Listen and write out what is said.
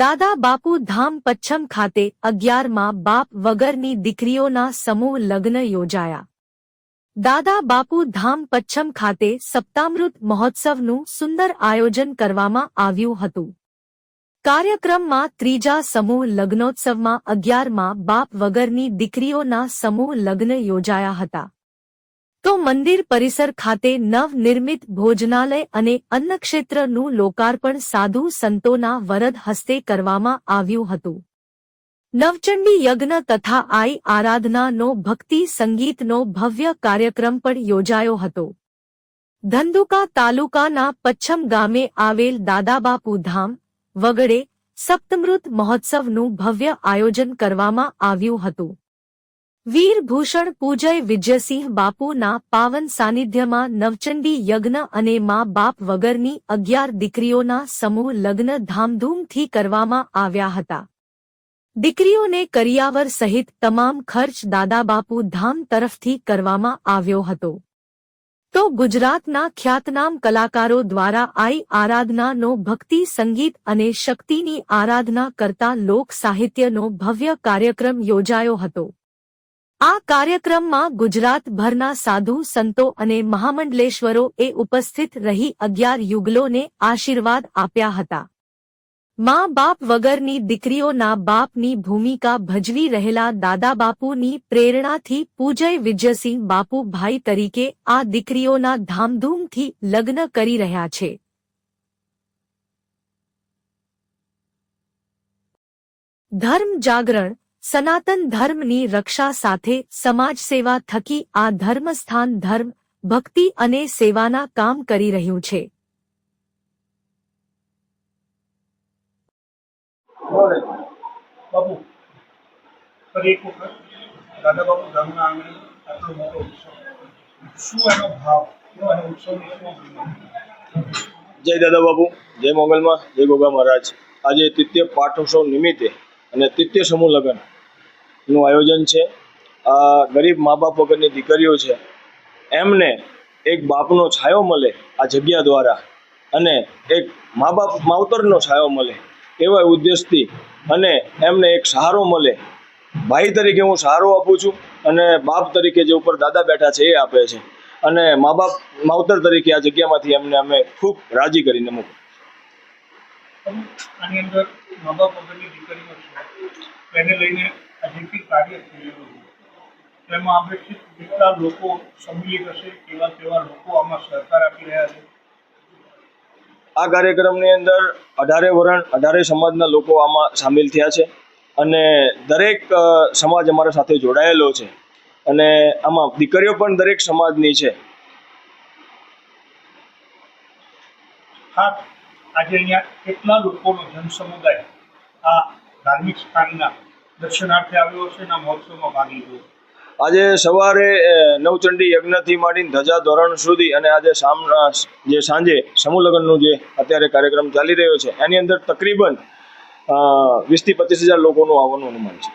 દાદા બાપુ ધામ પચ્છમ ખાતે અગિયારમાં બાપ વગરની દીકરીઓના સમૂહ લગ્ન યોજાયા. દાદા બાપુ ધામ પચ્છમ ખાતે સપ્તામૃત મહોત્સવનું સુંદર આયોજન કરવામાં આવ્યું હતું. કાર્યક્રમમાં ત્રીજા સમૂહ લગ્નોત્સવમાં અગિયારમાં બાપ વગરની દીકરીઓના સમૂહ લગ્ન યોજાયા હતા. તો મંદિર પરિસર ખાતે નવનિર્મિત ભોજનાલય અને અન્નક્ષેત્રનું લોકાર્પણ સાધુ સંતોના વરદ હસ્તે કરવામાં આવ્યું હતું. નવચંડી યજ્ઞ તથા આઈ આરાધનાનો ભક્તિ સંગીતનો ભવ્ય કાર્યક્રમ પણ યોજાયો હતો. ધંધુકા તાલુકાના પચ્છમ ગામે આવેલ દાદાબાપુ ધામ વગડે સપ્તમૃત મહોત્સવનું ભવ્ય આયોજન કરવામાં આવ્યું હતું. વીરભૂષણ પૂજય વિજયસિંહ બાપુના પાવન સાનિધ્યમાં નવચંડી યજ્ઞ અને મા બાપ વગરની અગિયાર દીકરીઓના સમૂહ લગ્ન ધામધૂમથી કરવામાં આવ્યા હતા. દીકરીઓને કરિયાવર સહિત તમામ ખર્ચ દાદાબાપુ ધામ તરફથી કરવામાં આવ્યો હતો. તો ગુજરાતના ખ્યાતનામ કલાકારો દ્વારા આઈ આરાધનાનો ભક્તિ સંગીત અને શક્તિની આરાધના કરતા લોક સાહિત્યનો ભવ્ય કાર્યક્રમ યોજાયો હતો. આ કાર્યક્રમમાં ગુજરાતભરના સાધુ, સંતો અને મહામંડલેશ્વરો એ ઉપસ્થિત રહી અગિયાર યુગલોને આશીર્વાદ આપ્યા હતા. મા બાપ વગરની દીકરીઓના બાપની ભૂમિકા ભજવી રહેલા દાદાબાપુની પ્રેરણાથી પૂજય વિજયસિંહ બાપુ ભાઈ તરીકે આ દીકરીઓના ધામધૂમથી લગ્ન કરી રહ્યા છે. ધર્મ જાગરણ સનાતન ધર્મની રક્ષા સાથે સમાજ સેવા થકી આ ધર્મસ્થાન ધર્મ ભક્તિ અને સેવાના કામ કરી રહ્યું છે? જય દાદા બાબુ જય મોગલમાં જય ગોગા મહારાજ. આજે તૃતીય પાઠોત્સવ નિમિત્તે અને તૃતીય સમૂહ લગ્ન. નું આયોજન છે. ગરીબ મા બાપ વગરની દીકરીઓ છે, એમને એક બાપનો છાયો મળે આ જગ્યા દ્વારા અને એક મા બાપ માવતરનો છાયો મળે એવા ઉદ્દેશથી અને એમને એક સહારો મળે. ભાઈ તરીકે હું સહારો આપું છું અને બાપ તરીકે જે ઉપર દાદા બેઠા છે એ આપે છે. અને મા બાપ માવતર તરીકે આ જગ્યામાંથી એમને અમે ખૂબ રાજી કરીને મૂકું આની અંદર મા બાપ વગરની દીકરીઓ છે એને લઈને આ કાર્ય થઈ રહ્યું છે તેમાં અપેક્ષિત જેટલા લોકો સંમિલિત હશે તેવા તેવા લોકો આમાં સહકાર આપી રહ્યા છે. આ કાર્યક્રમની અંદર અઢારે વરણ અઢારે સમાજના લોકો આમાં સામેલ થયા છે અને દરેક સમાજ અમારા સાથે જોડાયેલો છે અને આમાં દીકરીઓ પણ દરેક સમાજની છે. હા આજે અહીંયા કેટલા લોકોનો જનસમુદાય આ ધાર્મિક સ્થાનના દર્શનાર્થે આવ્યો છે અને મહોત્સવમાં ભાગ લીધો. આજે સવારે નવચંડી યજ્ઞથી માંડીને ધજા ધોરણ સુધી અને આજે સામ જે સાંજે સમૂહલગ્નનું જે અત્યારે કાર્યક્રમ ચાલી રહ્યો છે, એની અંદર તકરીબન વીસથી પચીસ હજાર લોકોનું આવવાનું અનુમાન છે.